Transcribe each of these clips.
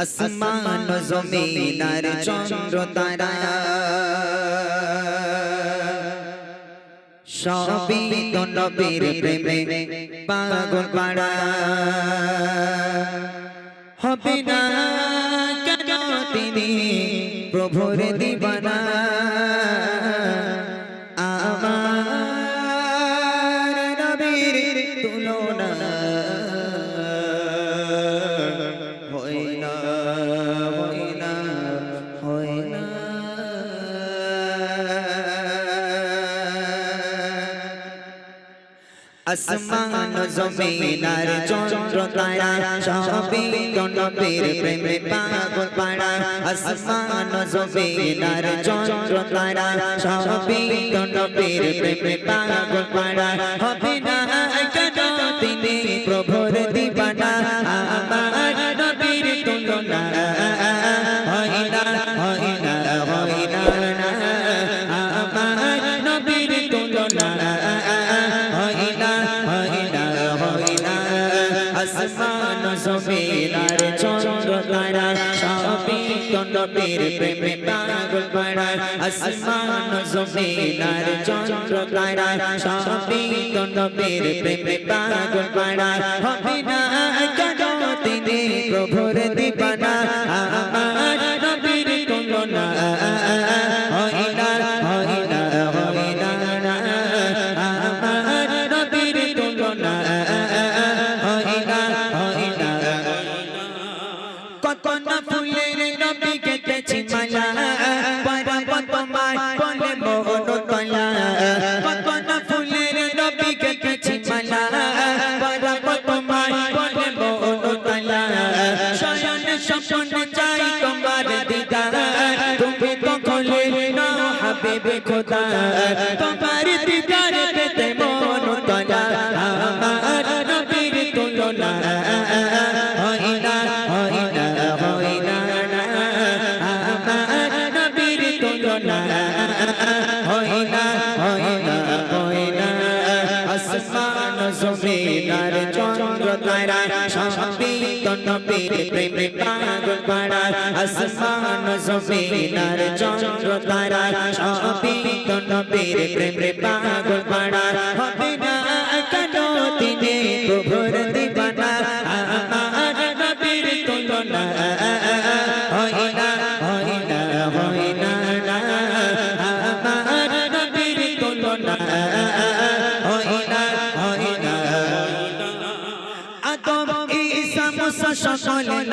আসমান জমিন আর চন্দ্র তারা। সবই তো নবীর প্রেমে পাগল পাড়া। হবে না কেন তিনি প্রভুর দিবানা? আসমান জমিন আর চন্দ্র তারা সবই নবীর প্রেমে পাগল পাড়া আসমান জমিন আর চন্দ্র তারা সবই নবীর প্রেমে পাগল পাড়া হবে না কেন তিনি প্রভুর দিবানা? আমার নবীর তুলনা আর চন্দ্র তারা সবই তো নবীর প্রেমে পাগল পাড়া আসমান আর চন্দ্র তারা সবই তো নবীর প্রেমে পাগল পাড়া হবে না কেন তিনি প্রভুর স্বপ্ন চাই তোমার দিদার। তুমি তো খোলে না হাবিবে খোদা তোমার দিদার পেতে মন তলা তো নবীর প্রেমে পাগল পাড়া আসমান জমিন আর চন্দ্র তারা সবই তো নবীর প্রেমে পাগল পাড়া হবে না কেন তিনি প্রভুর দিবানা আমার নবীর তুলনা হয় না হয় না হয় না আমার নবীর তুলনা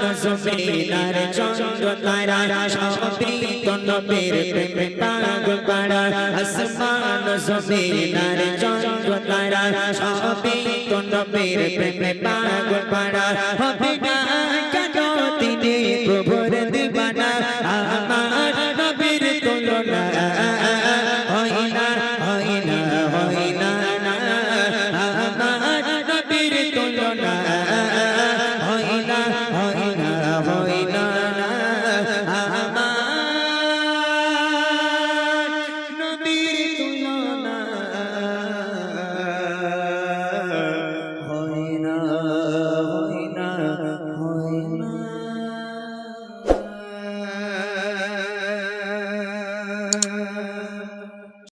আসমান জমিন আর চন্দ্র তারা সবই তো নবীর প্রেমে পাগল পাড়া আসমান জমিনার চন্দ্র তারা সবই তো নবীর প্রেমে পাগল পাড়া হবে